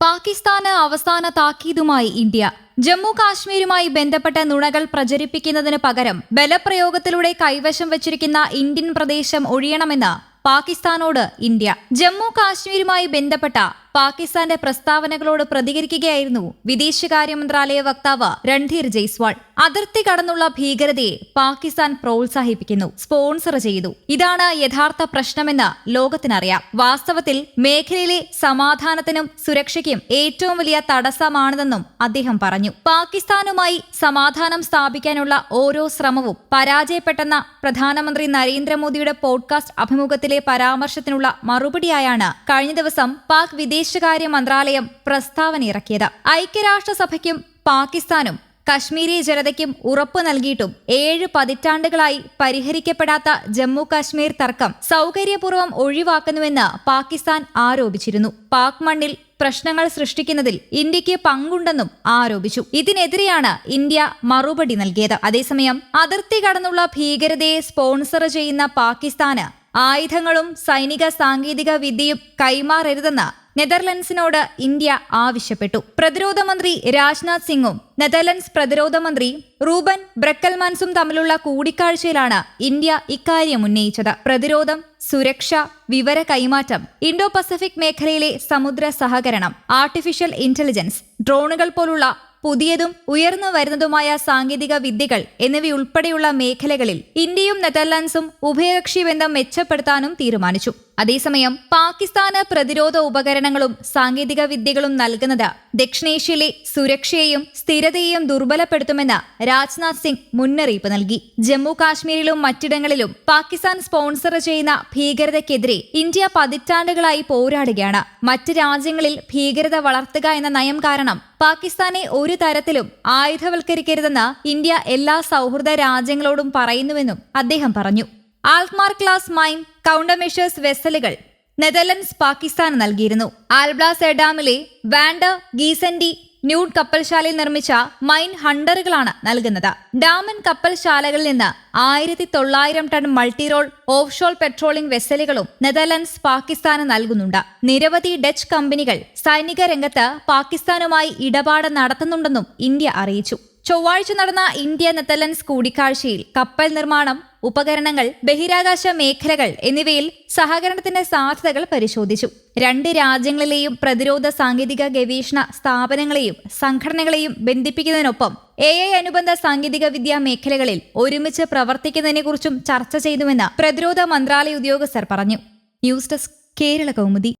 പാകിസ്ഥാന് അവസാന താക്കീതുമായി ഇന്ത്യ. ജമ്മു കാശ്മീരുമായി ബന്ധപ്പെട്ട നുണകൾ പ്രചരിപ്പിക്കുന്നതിന് പകരം ബലപ്രയോഗത്തിലൂടെ കൈവശം വച്ചിരിക്കുന്ന ഇന്ത്യൻ പ്രദേശം ഒഴിയണമെന്ന് പാകിസ്ഥാനോട് ഇന്ത്യ. ജമ്മു കാശ്മീരുമായി ബന്ധപ്പെട്ട പാകിസ്ഥാന്റെ പ്രസ്താവനകളോട് പ്രതികരിക്കുകയായിരുന്നു വിദേശകാര്യ മന്ത്രാലയ വക്താവ് രൺധീർ ജയ്സ്വാൾ. അതിർത്തി കടന്നുള്ള ഭീകരതയെ പാകിസ്ഥാൻ പ്രോത്സാഹിപ്പിക്കുന്നു സ്പോൺസർ ചെയ്തു. ഇതാണ് യഥാർത്ഥ പ്രശ്നമെന്ന് ലോകത്തിനറിയാം. വാസ്തവത്തിൽ മേഖലയിലെ സമാധാനത്തിനും സുരക്ഷയ്ക്കും ഏറ്റവും വലിയ തടസ്സമാണിതെന്നും അദ്ദേഹം പറഞ്ഞു. പാകിസ്ഥാനുമായി സമാധാനം സ്ഥാപിക്കാനുള്ള ഓരോ ശ്രമവും പരാജയപ്പെട്ടെന്ന പ്രധാനമന്ത്രി നരേന്ദ്രമോദിയുടെ പോഡ്കാസ്റ്റ് അഭിമുഖത്തിലെ പരാമർശത്തിനുള്ള മറുപടിയായാണ് കഴിഞ്ഞ ദിവസം പാക് വിദേശകാര്യ മന്ത്രാലയം പ്രസ്താവന ഇറക്കിയത്. ഐക്യരാഷ്ട്രസഭയ്ക്കും പാകിസ്ഥാനും കശ്മീരി ജനതയ്ക്കും ഉറപ്പു നൽകിയിട്ടും ഏഴ് പതിറ്റാണ്ടുകളായി പരിഹരിക്കപ്പെടാത്ത ജമ്മു കാശ്മീർ തർക്കം സൗകര്യപൂർവം ഒഴിവാക്കുന്നുവെന്ന് പാകിസ്ഥാൻ ആരോപിച്ചിരുന്നു. പാക് മണ്ണിൽ പ്രശ്നങ്ങൾ സൃഷ്ടിക്കുന്നതിൽ ഇന്ത്യയ്ക്ക് പങ്കുണ്ടെന്നും ആരോപിച്ചു. ഇതിനെതിരെയാണ് ഇന്ത്യ മറുപടി നൽകിയത്. അതേസമയം അതിർത്തി കടന്നുള്ള ഭീകരതയെ സ്പോൺസർ ചെയ്യുന്ന പാകിസ്ഥാന് ആയുധങ്ങളും സൈനിക സാങ്കേതിക വിദ്യയും കൈമാറരുതെന്ന് നെതർലൻഡ്സിനോട് ഇന്ത്യ ആവശ്യപ്പെട്ടു. പ്രതിരോധ മന്ത്രി രാജ്നാഥ് സിംഗും നെതർലൻഡ്സ് പ്രതിരോധ മന്ത്രി റൂബൻ ബ്രക്കൽമാൻസും തമ്മിലുള്ള കൂടിക്കാഴ്ചയിലാണ് ഇന്ത്യ ഇക്കാര്യം ഉന്നയിച്ചത്. പ്രതിരോധം സുരക്ഷ വിവര കൈമാറ്റം ഇൻഡോ പസഫിക് മേഖലയിലെ സമുദ്ര സഹകരണം ആർട്ടിഫിഷ്യൽ ഇന്റലിജൻസ് ഡ്രോണുകൾ പോലുള്ള പുതിയതും ഉയർന്നു വരുന്നതുമായ സാങ്കേതിക വിദ്യകൾ എന്നിവയുൾപ്പെടെയുള്ള മേഖലകളിൽ ഇന്ത്യയും നെതർലാൻഡ്സും ഉഭയകക്ഷി ബന്ധം മെച്ചപ്പെടുത്താനും തീരുമാനിച്ചു. അതേസമയം പാകിസ്ഥാന് പ്രതിരോധ ഉപകരണങ്ങളും സാങ്കേതിക വിദ്യകളും നൽകുന്നത് ദക്ഷിണേഷ്യയിലെ സുരക്ഷയെയും സ്ഥിരതയെയും ദുർബലപ്പെടുത്തുമെന്ന് രാജ്നാഥ് സിംഗ് മുന്നറിയിപ്പ് നൽകി. ജമ്മു കാശ്മീരിലും മറ്റിടങ്ങളിലും പാകിസ്ഥാൻ സ്പോൺസർ ചെയ്യുന്ന ഭീകരതയ്ക്കെതിരെ ഇന്ത്യ പതിറ്റാണ്ടുകളായി പോരാടുകയാണ്. മറ്റ് രാജ്യങ്ങളിൽ ഭീകരത വളർത്തുക എന്ന നയം കാരണം പാകിസ്ഥാനെ ഒരു തരത്തിലും ആയുധവൽക്കരിക്കരുതെന്ന് ഇന്ത്യ എല്ലാ സൗഹൃദ രാജ്യങ്ങളോടും പറയുന്നുവെന്നും അദ്ദേഹം പറഞ്ഞു. Alkmaar class mine counter measures വെസലുകൾ Netherlands പാകിസ്ഥാന് നൽകിയിരുന്നു. ആൽബ്ലാസ് എഡാമിലെ വാൻഡർ ഗീസൻഡി ന്യൂഡ് കപ്പൽശാലയിൽ നിർമ്മിച്ച മൈൻ ഹണ്ടറുകളാണ് നൽകുന്നത്. ഡാമൻ കപ്പൽശാലകളിൽ നിന്ന് ആയിരത്തി തൊള്ളായിരം ടൺ മൾട്ടിറോൾ ഓഫ്ഷോർ പെട്രോളിംഗ് വെസലുകളും നെതർലൻഡ്സ് പാകിസ്ഥാന് നൽകുന്നുണ്ട്. നിരവധി ഡച്ച് കമ്പനികൾ സൈനിക രംഗത്ത് പാകിസ്ഥാനുമായി ഇടപാട് നടത്തുന്നുണ്ടെന്നും ഇന്ത്യ അറിയിച്ചു. ചൊവ്വാഴ്ച നടന്ന ഇന്ത്യ നെതർലൻഡ്സ് കൂടിക്കാഴ്ചയിൽ കപ്പൽ നിർമ്മാണം ഉപകരണങ്ങൾ ബഹിരാകാശ മേഖലകൾ എന്നിവയിൽ സഹകരണത്തിന്റെ സാധ്യതകൾ പരിശോധിച്ചു. രണ്ട് രാജ്യങ്ങളിലെയും പ്രതിരോധ സാങ്കേതിക ഗവേഷണ സ്ഥാപനങ്ങളെയും സംഘടനകളെയും ബന്ധിപ്പിക്കുന്നതിനൊപ്പം എ ഐ അനുബന്ധ സാങ്കേതിക വിദ്യാ മേഖലകളിൽ ഒരുമിച്ച് പ്രവർത്തിക്കുന്നതിനെക്കുറിച്ചും ചർച്ച ചെയ്തുവെന്ന് പ്രതിരോധ മന്ത്രാലയ ഉദ്യോഗസ്ഥർ പറഞ്ഞു. News desk Kerala Kaumudi.